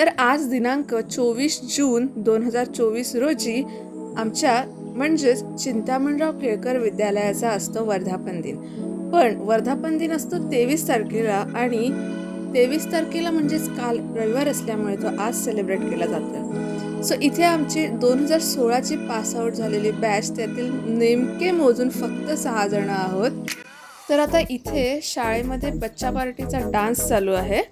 तर आज दिनांक चोवीस जून दोन हजार चोवीस रोजी आमच्या म्हणजेच चिंतामणराव केळकर विद्यालयाचा असतो वर्धापन दिन. पण वर्धापन दिन असतो तेवीस तारखेला आणि तेवीस तारखेला म्हणजेच काल रविवार असल्यामुळे तो आज सेलिब्रेट केला जातो. सो इथे आमची दोन हजार सोळाची पास आऊट झालेली बॅच त्यातील नेमके मोजून फक्त सहा जण आहोत. तर आता इथे शाळेमध्ये बच्चा पार्टीचा डान्स चालू आहे.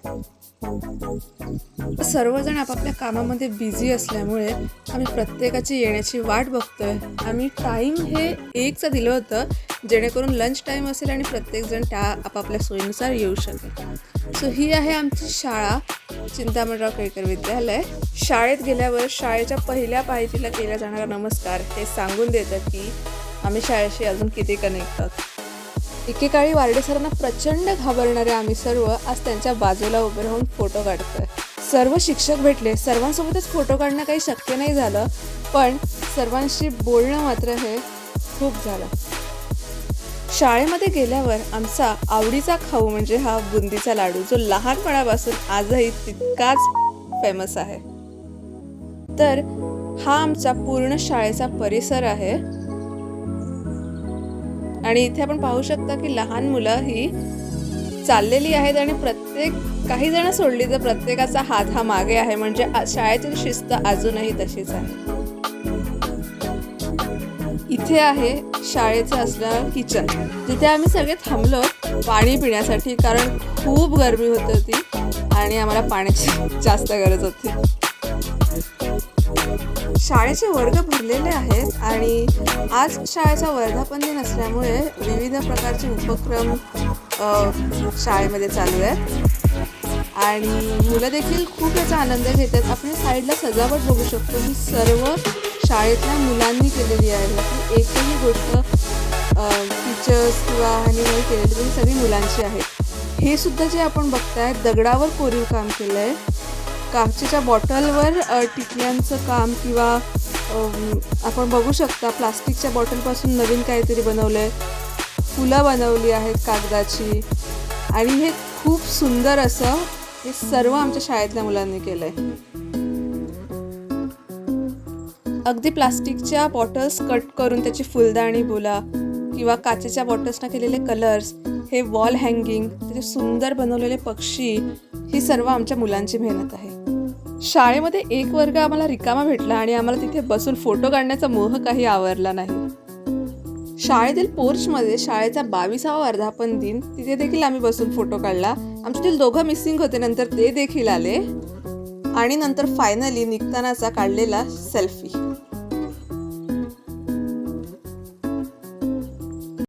सर्वजण आपापल्या कामामध्ये बिझी असल्यामुळे आम्ही प्रत्येकाची येण्याची वाट बघतोय. आम्ही टाईम हे एकचं दिलं होतं जेणेकरून लंच टाईम असेल आणि प्रत्येकजण त्या आपापल्या सोयीनुसार येऊ शकेल. सो ही आहे आमची शाळा चिंतामणराव केळकर विद्यालय. शाळेत गेल्यावर शाळेच्या पहिल्या पायतीला केला जाणारा नमस्कार हे सांगून देतात की आम्ही शाळेशी अजून किती कनेक्ट आहोत. एकेकाळी वारडे सरांना प्रचंड घाबरणारे आम्ही सर्व आज त्यांच्या बाजूला उभे राहून फोटो काढतोय. सर्व शिक्षक भेटले. सर्वांसोबतच फोटो काढणं काही शक्य नाही झालं पण सर्वांशी बोलणं मात्र हे खूप झालं. शाळेमध्ये गेल्यावर आमचा आवडीचा खाऊ म्हणजे हा बुंदीचा लाडू जो लहानपणापासून आजही तितकाच फेमस आहे. तर हा आमचा पूर्ण शाळेचा परिसर आहे. आणि इथे आपण पाहू शकता की लहान मुलं ही चाललेली आहेत आणि प्रत्येक काही जण सोडली तर प्रत्येकाचा हात हा मागे आहे. म्हणजे शाळेतील शिस्त अजूनही तशीच आहे. इथे आहे शाळेचं असणार किचन. जिथे आम्ही सगळे थांबलो पाणी पिण्यासाठी कारण खूप गरमी होत होती आणि आम्हाला पाण्याची जास्त गरज होती. शाळेचे वर्ग भरलेले आहेत आणि आज शाळेचा वर्धापन दिन असल्यामुळे विविध प्रकारचे उपक्रम शाळेमध्ये चालू आहेत. आणि मुलं देखील खूप याचा आनंद घेतात. आपण साईडला सजावट बघू शकतो. ही सर्व शाळेतल्या मुलांनी केलेली आहे. एकही गोष्ट टीचर्स किंवा ह्यांनी नाही केलेली पण सगळी मुलांची आहे. हे सुद्धा जे आपण बघताय दगडावर कोरीव काम केलं आहे काचेच्या बॉटलवर टिकल्यांचं काम किंवा आपण बघू शकता प्लास्टिकच्या बॉटलपासून नवीन काहीतरी बनवलं आहे फुलं बनवली आहेत कागदाची. आणि हे खूप सुंदर असं हे सर्व आमच्या शाळेतल्या मुलांनी केलं आहे अगदी प्लास्टिकच्या बॉटल्स कट करून त्याची फुलदाणी बोला किंवा काचेच्या बॉटल्सना केलेले कलर्स हे वॉल हँगिंग त्याचे सुंदर बनवलेले पक्षी ही सर्व आमच्या मुलांची मेहनत आहे. शाळेमध्ये एक वर्ग आम्हाला रिकामा भेटला आणि आम्हाला तिथे बसून फोटो काढण्याचा मोह काही आवरला नाही. शाळेतील पोर्चमध्ये शाळेचा बावीसावा वर्धापन दिन तिथे देखील आम्ही बसून फोटो काढला. आमच्यातील दोघं मिसिंग होते नंतर ते देखील आले. आणि नंतर फायनली निघतानाचा काढलेला सेल्फी